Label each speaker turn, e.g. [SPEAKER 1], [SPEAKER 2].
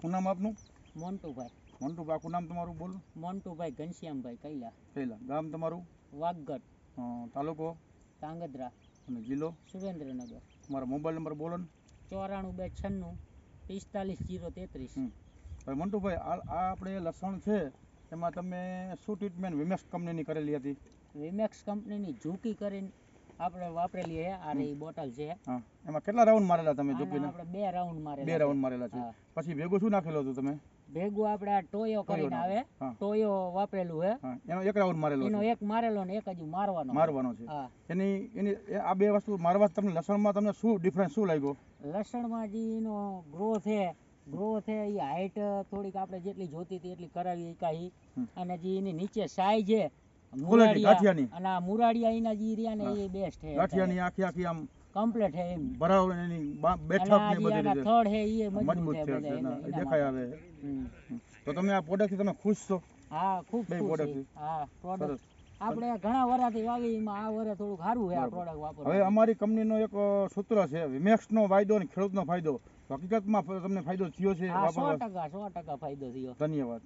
[SPEAKER 1] શું નામ આપનું?
[SPEAKER 2] મોન્ટુભાઈ.
[SPEAKER 1] મોન્ટુ આખું નામ તમારું બોલો?
[SPEAKER 2] મોન્ટુભાઈ ઘનશ્યામભાઈ કૈલા.
[SPEAKER 1] પહેલાં ગામ તમારું?
[SPEAKER 2] વાગગઢ
[SPEAKER 1] તાલુકો?
[SPEAKER 2] તાંગધ્રા
[SPEAKER 1] અને જિલ્લો?
[SPEAKER 2] સુરેન્દ્રનગર.
[SPEAKER 1] તમારો મોબાઈલ નંબર બોલો ને.
[SPEAKER 2] ચોરાણું બે છન્નું પિસ્તાલીસ જીરો તેત્રીસ.
[SPEAKER 1] હવે મોન્ટુભાઈ આ આ આપણે લસણ છે એમાં તમે શું ટ્રીટમેન્ટ વિમેક્સ કંપનીની કરેલી હતી?
[SPEAKER 2] વિમેક્સ કંપનીની ઝૂકી કરીને આપણે વાપરેલી છે આ રહી બોટલ છે.
[SPEAKER 1] એમાં કેટલા રાઉન્ડ મારેલા તમે જોકીને
[SPEAKER 2] આપણે બે રાઉન્ડ મારેલા
[SPEAKER 1] બે રાઉન્ડ મારેલા છે. પછી ભેગું શું નાખેલું હતું તમે?
[SPEAKER 2] ભેગું આપણે આ ટોયો કરીને આવે. ટોયો વાપરેલું છે
[SPEAKER 1] એનો એક રાઉન્ડ મારેલો
[SPEAKER 2] એનો એક મારેલો ને એક હજુ મારવાનો.
[SPEAKER 1] મારવાનો છે. એની એની આ બે વસ્તુ મારવા તમને લસણમાં તમને શું ડિફરન્સ શું લાગ્યો?
[SPEAKER 2] લસણમાં જે એનો ગ્રોથ છે ગ્રોથ છે એ હાઈટ થોડીક આપણે જેટલી જોતી હતી એટલી કરાવી કાંઈ અને જે એની નીચે સાઈઝ છે મુરાડિયા
[SPEAKER 1] ગાંઠિયાની.
[SPEAKER 2] અને આ મુરાડિયા જે રહ્યા ને એ બેસ્ટ છે
[SPEAKER 1] ગાંઠિયાની આખી આખી આમ
[SPEAKER 2] કમ્પ્લીટ છે એમ.
[SPEAKER 1] ભરાવ એની બેઠક ને બધી રીતે.
[SPEAKER 2] થડ છે એ મજબૂત
[SPEAKER 1] મજબૂત
[SPEAKER 2] છે
[SPEAKER 1] છે
[SPEAKER 2] બધા
[SPEAKER 1] એના-
[SPEAKER 2] એના- એના
[SPEAKER 1] દેખાય આવે.
[SPEAKER 2] હમ.
[SPEAKER 1] હમ. તો તમે આ પ્રોડક્ટથી તમે ખુશ છો?
[SPEAKER 2] હા ખૂબ ખુશ છે. હા પ્રોડક્ટ આપણે ઘણા વર્ષથી વાવી એમાં આ વર્ષે થોડું સારું છે આ. પ્રોડક્ટ વાપરવું
[SPEAKER 1] હવે અમારી કંપનીનો એક સૂત્ર છે વિમેક્સનો વાયદો અને ખેડૂતનો ફાયદો. હકીકત હકીકતમાં તમને ફાયદો થયો છે
[SPEAKER 2] હા સો
[SPEAKER 1] વાપરવા
[SPEAKER 2] ટકા સો ટકા ફાયદો થયો.
[SPEAKER 1] ધન્યવાદ.